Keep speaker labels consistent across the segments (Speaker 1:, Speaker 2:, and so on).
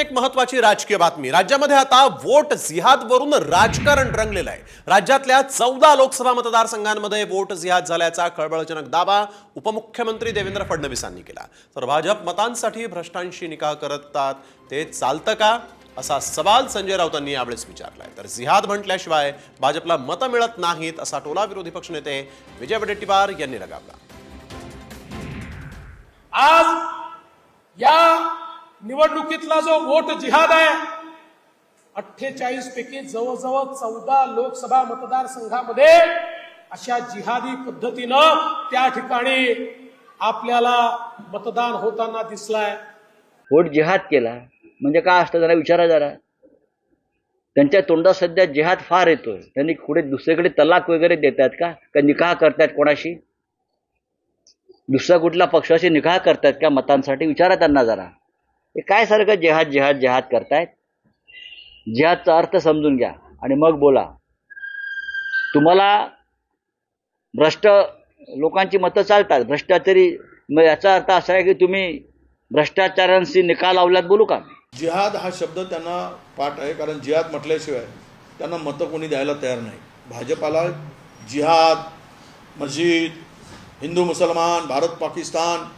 Speaker 1: एक महत्वाची राजकीय बातमी. राज्यामध्ये आता वोट जिहादवरून राजकारण रंगलेलं आहे. राज्यातल्या चौदा लोकसभा मतदारसंघांमध्ये वोट जिहाद झाल्याचा खळबळजनक दावा उपमुख्यमंत्री देवेंद्र फडणवीसांनी केला. तर भाजप मतांसाठी भ्रष्टांशी निकाह करतात ते चालतं का? असा सवाल संजय राऊतांनी यावेळेस विचारलाय. तर जिहाद म्हटल्याशिवाय भाजपला मतं मिळत नाहीत असा टोला विरोधी पक्षनेते विजय वडेट्टीवार यांनी लगावला.
Speaker 2: आज निवडणुकीतला जो वोट जिहाद आहे अठ्ठेचाळीस पैकी जवळजवळ चौदा लोकसभा मतदारसंघामध्ये अशा जिहादी पद्धतीनं त्या ठिकाणी आपल्याला मतदान होताना दिसलाय.
Speaker 3: वोट जिहाद केला. म्हणजे काय असतं जरा विचारा जरा. त्यांच्या तोंडात सध्या जिहाद फार येतोय. त्यांनी कुठे दुसरीकडे तलाक वगैरे देतात का? का निकाह करतात कोणाशी? दुसऱ्या कुठल्या पक्षाशी निकाह करतात का मतांसाठी? विचारा त्यांना जरा. ते काय सारखं जिहाद जिहाद जिहाद करतायत? जिहादचा अर्थ समजून घ्या आणि मग बोला. तुम्हाला भ्रष्ट लोकांची मतं चालतात. भ्रष्टाचारी मग याचा अर्थ असा आहे की तुम्ही भ्रष्टाचारांशी निकाल लावल्यात बोलू का?
Speaker 4: जिहाद हा शब्द त्यांना पाठ आहे कारण जिहाद म्हटल्याशिवाय त्यांना मतं कोणी द्यायला तयार नाही. भाजपाला जिहाद मस्जिद हिंदू मुसलमान भारत पाकिस्तान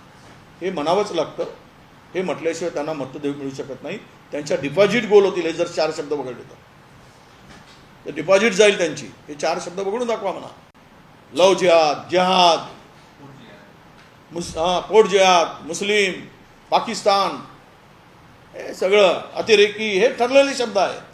Speaker 4: हे म्हणावंच लागतं. हे म्हटल्याशिवाय त्यांना मतदेव मिळू शकत नाही. त्यांच्या डिपॉझिट गोल होतील हे जर चार शब्द वगळले तर. तर डिपॉझिट जाईल त्यांची. हे चार शब्द बघून दाखवा म्हणा. लव जिहाद जिहाद. मुस हां पोट जिहाद मुस्लिम पाकिस्तान. हे सगळं अतिरेकी हे ठरलेले शब्द आहेत.